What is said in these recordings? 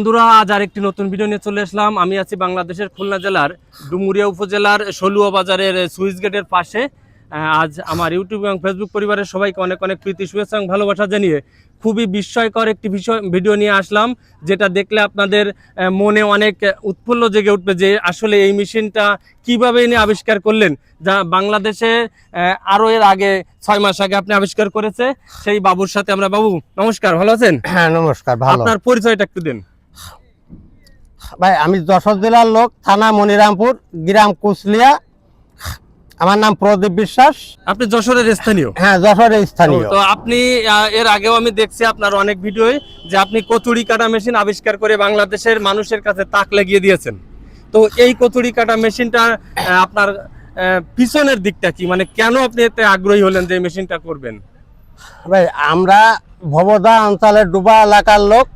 বন্ধুরা আজ আরেকটি নতুন ভিডিও নিয়ে চলে আসলাম। আমি আছি বাংলাদেশের খুলনা জেলার ডুমুরিয়া উপজেলার সলুয়া বাজারের সুইচ গেটের পাশে। আজ আমার ইউটিউব এবং ফেসবুক পরিবারের সবাইকে অনেক অনেক প্রীতি শুভেচ্ছা এবং ভালোবাসা জানিয়ে খুবই বিস্ময়কর একটি বিষয় ভিডিও নিয়ে আসলাম যেটা দেখলে আপনাদের মনে অনেক উৎফুল্ল জেগে উঠবে যে আসলে এই মেশিনটা কীভাবে ইনি আবিষ্কার করলেন যা বাংলাদেশে আহ, আরও এর আগে ছয় মাস আগে আপনি আবিষ্কার করেছে সেই বাবুর সাথে আমরা। বাবু নমস্কার ভালো আছেন? হ্যাঁ নমস্কার ভালো। আপনার পরিচয়টা একটু দেন। ভাই আমি যশোর জেলার লোক থানা মনিরামপুর গ্রাম কুচলিয়া। আমার নাম প্রদীপ বিশ্বাস। আপনি যশোরের স্থানীয়? হ্যাঁ যশোরের স্থানীয়। তো আপনি এর আগেও আমি দেখছি আপনার অনেক ভিডিওয়ে যে আপনি কচুরি কাটা মেশিন আবিষ্কার করে বাংলাদেশের মানুষের কাছে তাক লাগিয়ে দিয়েছেন। তো এই কচুরি কাটা মেশিনটা আপনার পিছনের দিকটা কি? মানে কেন আপনি এতে আগ্রহী হলেন যে মেশিনটা করবেন? ভাই আমরা ভবদা অঞ্চলের ডুবা এলাকার লোক।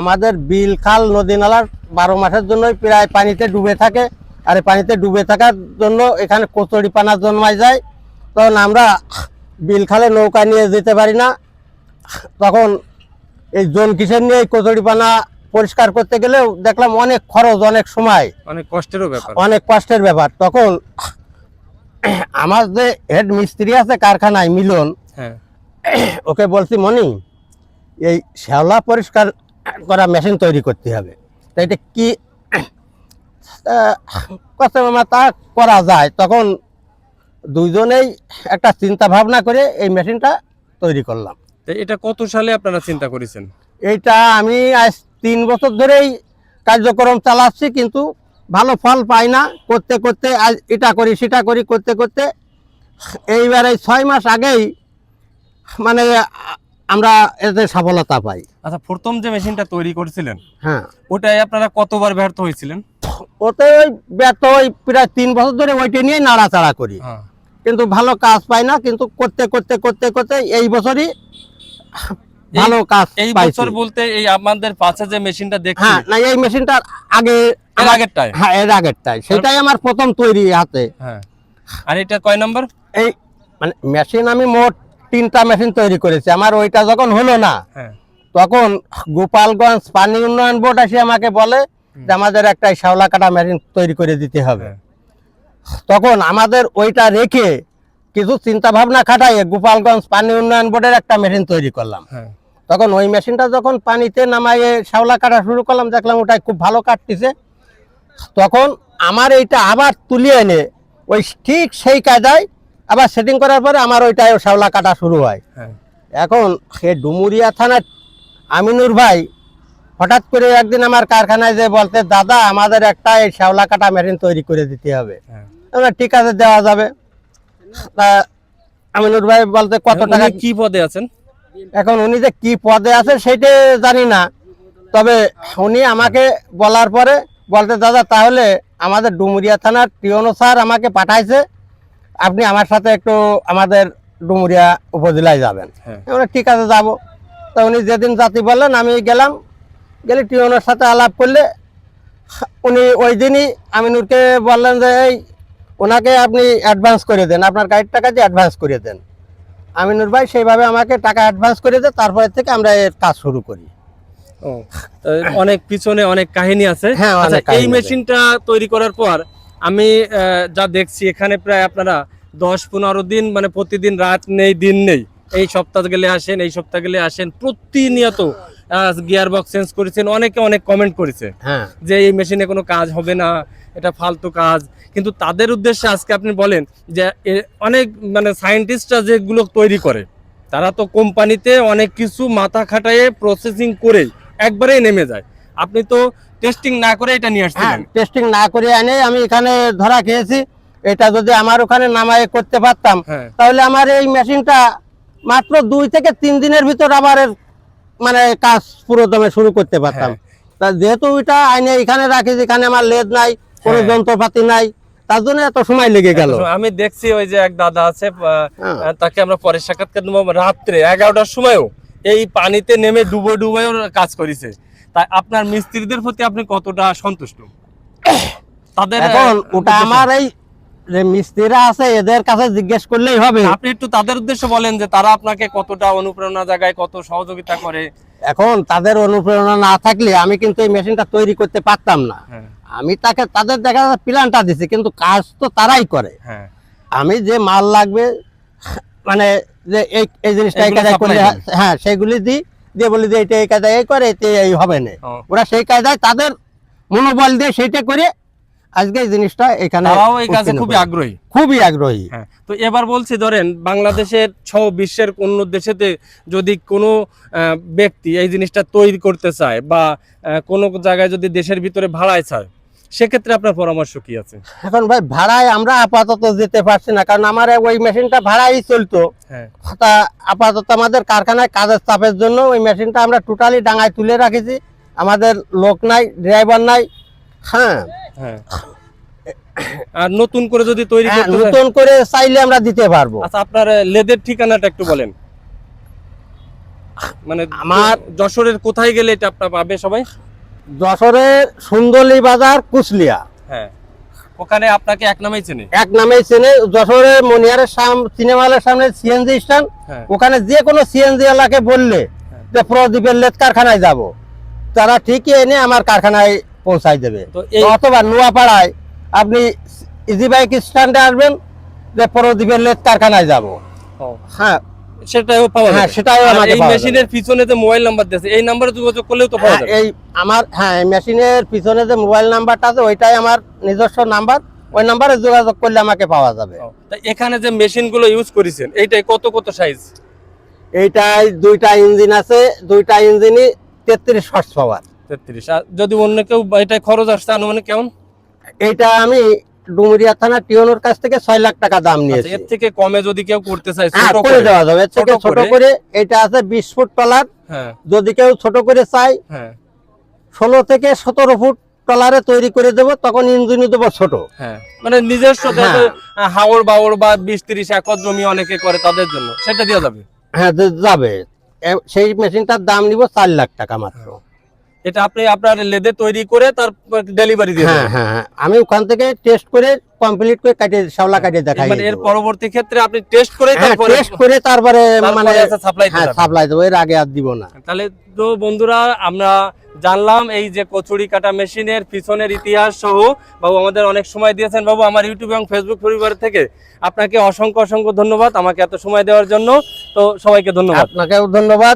আমাদের বিল খাল নদী নালার বারো মাসের জন্যই প্রায় পানিতে ডুবে থাকে। আর এই পানিতে ডুবে থাকার জন্য এখানে কচুরি পানা জন্মায় যায়। তখন আমরা বিল খালে নৌকা নিয়ে যেতে পারি না। তখন এই জন কিসের নিয়ে কচুরি পানা পরিষ্কার করতে গেলেও দেখলাম অনেক খরচ অনেক সময়। অনেক কষ্টেরও ব্যাপার। অনেক কষ্টের ব্যাপার। তখন আমার যে হেড মিস্ত্রি আছে কারখানায় মিলন হ্যাঁ। ওকে বলছি মনি এই শ্যাওলা পরিষ্কার করা মেশিন তৈরি করতে হবে। তা এটা কি? মামা তা করা যায়। তখন দুইজনেই একটা চিন্তা ভাবনা করে এই মেশিনটা তৈরি করলাম। এটা কত সালে আপনারা চিন্তা করেছেন? এইটা আমি আজ তিন বছর ধরেই কার্যক্রম চালাচ্ছি কিন্তু ভালো ফল পাই না। করতে করতে আজ এটা করি সেটা করি করতে করতে এইবার এই ছয় মাস আগেই মানে আমরা এতে সফলতা পাই। আচ্ছা প্রথম যে মেশিনটা তৈরি করেছিলেন হ্যাঁ। ওটাই আপনারা কতবার ব্যর্থ হয়েছিলেন? ওতে ওই ব্যর্থ ওই প্রায় তিন বছর ধরে ওইটা নিয়ে নাড়াচাড়া করি। হ্যাঁ। কিন্তু ভালো কাজ পাই না কিন্তু করতে করতে করতে করতে এই বছরই ভালো কাজ এই বছর বলতে এই আমাদের পাশে যে মেশিনটা দেখছি। হ্যাঁ না এই মেশিনটার আগে এর আগেরটাই হ্যাঁ এর আগেরটাই সেটাই আমার প্রথম তৈরি হাতে। হ্যাঁ। আর এটা কয় নম্বর? এই মানে মেশিন আমি মোট তিনটা মেশিন তৈরি করেছি। আমার ওইটা যখন হলো না হ্যাঁ। তখন গোপালগঞ্জ পানি উন্নয়ন বোর্ড এসে আমাকে বলে যে আমাদের একটা শ্যাওলা কাটা মেশিন তৈরি করে দিতে হবে। হ্যাঁ। তখন আমাদের ওইটা রেখে কিছু চিন্তা ভাবনা খাটাইয়ে গোপালগঞ্জ পানি উন্নয়ন বোর্ডের একটা মেশিন তৈরি করলাম। হ্যাঁ। তখন ওই মেশিনটা যখন পানিতে নামাইয়ে শ্যাওলা কাটা শুরু করলাম দেখলাম ওটাই খুব ভালো কাটতেছে। তখন আমার এইটা আবার তুলিয়ে এনে ওই ঠিক সেই কায়দায় আবার সেটিং করার পরে আমার ওইটাই শ্যাওলা কাটা শুরু হয়। হ্যাঁ। এখন সে ডুমুরিয়া থানার আমিনুর ভাই হঠাৎ করে একদিন আমার কারখানায় যে বলতে দাদা আমাদের একটা এই শ্যাওলা কাটা মেশিন তৈরি করে দিতে হবে। হ্যাঁ। আমরা ঠিক আছে দেওয়া যাবে। তা আমিনুর ভাই বলতে কত টাকা কি পদে আছেন? এখন উনি যে কি পদে আছে সেটা জানি না। তবে উনি আমাকে বলার পরে বলতে দাদা তাহলে আমাদের ডুমুরিয়া থানার টিওনো স্যার আমাকে পাঠাইছে। আপনি আমার সাথে একটু আমাদের ডুমুরিয়া উপজেলায় যাবেন। হ্যাঁ। আমরা ঠিক আছে যাব। তা উনি যেদিন জাতি বললেন আমি গেলাম। গেলে টিওনোর সাথে আলাপ করলে উনি ওই দিনই আমিনুরকে বললেন যে এই ওনাকে আপনি অ্যাডভান্স করে দেন। আপনার গাড়ির টাকা দিয়ে অ্যাডভান্স করে দেন। আমিনুর ভাই সেইভাবে আমাকে টাকা অ্যাডভান্স করে দেয় তারপরে থেকে আমরা এর কাজ শুরু করি। অনেক পিছনে অনেক কাহিনী আছে। হ্যাঁ, আচ্ছা এই মেশিনটা তৈরি করার পর আমি যা দেখছি এখানে প্রায় আপনারা দশ পনেরো দিন মানে প্রতিদিন রাত নেই দিন নেই এই সপ্তাহ গেলে আসেন এই সপ্তাহ গেলে আসেন প্রতিনিয়ত গিয়ার বক্স চেঞ্জ করেছেন অনেকে অনেক কমেন্ট করেছে হ্যাঁ। যে এই মেশিনে কোনো কাজ হবে না এটা ফালতু কাজ। কিন্তু তাদের উদ্দেশ্যে আজকে আপনি বলেন যে অনেক মানে সায়েন্টিস্টরা যেগুলো তৈরি করে তারা তো কোম্পানিতে অনেক কিছু মাথা খাটায়ে প্রসেসিং করে একবারেই নেমে যায়। আপনি তো টেস্টিং না করে এটা নিয়ে হ্যাঁ আসছিলেন টেস্টিং না করে এনে আমি এখানে ধরা খেয়েছি। এটা যদি আমার ওখানে নামায় করতে পারতাম হ্যাঁ। তাহলে আমার এই মেশিনটা মাত্র দুই থেকে তিন দিনের ভিতর আবার মানে কাজ পুরো দমে শুরু করতে পারতাম। হ্যাঁ। তা যেহেতু এটা আইনে এখানে রাখি যেখানে আমার লেদ নাই কোনো হ্যাঁ। যন্ত্রপাতি নাই তার জন্য এত সময় লেগে গেল। আমি দেখছি ওই যে এক দাদা আছে হ্যাঁ। তাকে আমরা পরে সাক্ষাৎকার রাত্রে এগারোটার সময়ও এই পানিতে নেমে ডুবে ডুবেও কাজ করেছে। তাই আপনার মিস্ত্রিদের প্রতি আপনি কতটা সন্তুষ্ট? তাদের এখন ওটা আমার এই যে মিস্ত্রিরা আছে এদের কাছে জিজ্ঞেস করলেই হবে। আপনি একটু তাদের উদ্দেশ্যে বলেন যে তারা আপনাকে কতটা অনুপ্রেরণা জায়গায় কত সহযোগিতা করে। এখন তাদের অনুপ্রেরণা না থাকলে আমি কিন্তু এই মেশিনটা তৈরি করতে পারতাম না। হ্যাঁ। আমি তাকে তাদের দেখা যাচ্ছে প্ল্যানটা দিছি কিন্তু কাজ তো তারাই করে। হ্যাঁ। আমি যে মাল লাগবে মানে যে এই জিনিসটা। হ্যাঁ সেগুলি দিই। দিয়ে বলি যে এটা এই কায়দায় এই করে এতে এই হবে না। ওরা সেই কায়দায় তাদের মনোবল দিয়ে সেটা করে আজকে এই জিনিসটা এখানে তারাও এই কাজে খুবই আগ্রহী। খুবই আগ্রহী। হ্যাঁ তো এবার বলছি ধরেন বাংলাদেশের সহ বিশ্বের অন্য দেশেতে যদি কোনো ব্যক্তি এই জিনিসটা তৈরি করতে চায় বা কোনো জায়গায় যদি দেশের ভিতরে ভাড়ায় চায় সেক্ষেত্রে আপনার পরামর্শ কি আছে? এখন ভাই ভাড়ায় আমরা আপাতত যেতে পারছি না কারণ আমার ওই মেশিনটা ভাড়াই চলতো। হ্যাঁ। তা আপাতত আমাদের কারখানায় কাজের চাপের জন্য ওই মেশিনটা আমরা টোটালি ডাঙায় তুলে রাখেছি। আমাদের লোক নাই ড্রাইভার নাই। হ্যাঁ। হ্যাঁ। আর নতুন করে যদি তৈরি হ্যাঁ, নতুন করে চাইলে আমরা দিতে পারব। আচ্ছা আপনার লেদের ঠিকানাটা একটু বলেন। মানে আমার- যশোরের কোথায় গেলে এটা আপনার পাবে সবাই? যশোরের সুন্দরী বাজার কুচলিয়া। হ্যাঁ। ওখানে আপনাকে এক নামেই চেনে? এক নামে চেনে। যশোরের মনিয়ারের সাম সিনেমা হলের সামনে সিএনজি স্ট্যান্ড। হ্যাঁ। ওখানে যে কোনো সিএনজি এলাকে বললে হ্যাঁ। যে প্রদীপের লেদ কারখানায় যাব। তারা ঠিকই এনে আমার কারখানায় পৌঁছাই দেবে। অথবা নোয়াপাড়ায় আপনি ইজি বাইক স্ট্যান্ডে আসবেন যে প্রদীপের লেদ কারখানায় যাব। হ্যাঁ। সেটাও পাওয়া হ্যাঁ সেটাও আমাকে এই মেশিনের পিছনে যে মোবাইল নাম্বার দিয়েছে এই নাম্বারে যোগাযোগ করলেও তো পাওয়া হ্যাঁ, যাবে। এই আমার হ্যাঁ মেশিনের পিছনে যে মোবাইল নাম্বারটা আছে ওইটাই আমার নিজস্ব নাম্বার। ওই নাম্বারে যোগাযোগ করলে আমাকে পাওয়া যাবে। তা এখানে যে মেশিনগুলো ইউজ করেছেন এইটাই কত কত সাইজ এইটাই দুইটা ইঞ্জিন আছে দুইটা ইঞ্জিনই তেত্রিশ হর্স পাওয়ার তেত্রিশ আর যদি অন্য কেউ এটাই খরচ আসছে আনুমানিক কেমন? এইটা আমি ডুমুরিয়া থানা টিওনোর কাছ থেকে ছয় লাখ টাকা দাম আচ্ছা, নিয়েছি। এর থেকে কমে যদি কেউ করতে চায় হ্যাঁ ছোট করে দেওয়া যাবে। এর থেকে ছোট করে- এটা আছে বিশ ফুট টলার। হ্যাঁ। যদি কেউ ছোট করে চাই হ্যাঁ। ষোলো থেকে সতেরো ফুট টলারে তৈরি করে দেবো তখন ইঞ্জিনও দেবো ছোট। মানে নিজস্ব হাওড় বাওড় বা বিশ তিরিশ একর জমি অনেকে করে তাদের জন্য সেটা দেওয়া যাবে? হ্যাঁ যাবে। সেই মেশিনটার দাম নিব চার লাখ টাকা মাত্র। এটা আপনি আপনার লেদে তৈরি করে তারপর ডেলিভারি দিয়ে হ্যাঁ হ্যাঁ হ্যাঁ। আমি ওখান থেকে টেস্ট করে কমপ্লিট করে কাটিয়ে শাওলা কাটিয়ে দেখাই মানে এর পরবর্তী ক্ষেত্রে আপনি টেস্ট করে হ্যাঁ তারপরে টেস্ট করে তারপরে মানে সাপ্লাই হ্যাঁ সাপ্লাই দেবো এর আগে আর দিব না। তাহলে তো বন্ধুরা আমরা জানলাম এই যে কচুরি কাটা মেশিনের পিছনের ইতিহাস সহ বাবু আমাদের অনেক সময় দিয়েছেন বাবু আমার ইউটিউব এবং ফেসবুক পরিবার থেকে। আপনাকে অসংখ্য অসংখ্য ধন্যবাদ আমাকে এত সময় দেওয়ার জন্য। তো সবাইকে ধন্যবাদ। আপনাকেও ধন্যবাদ।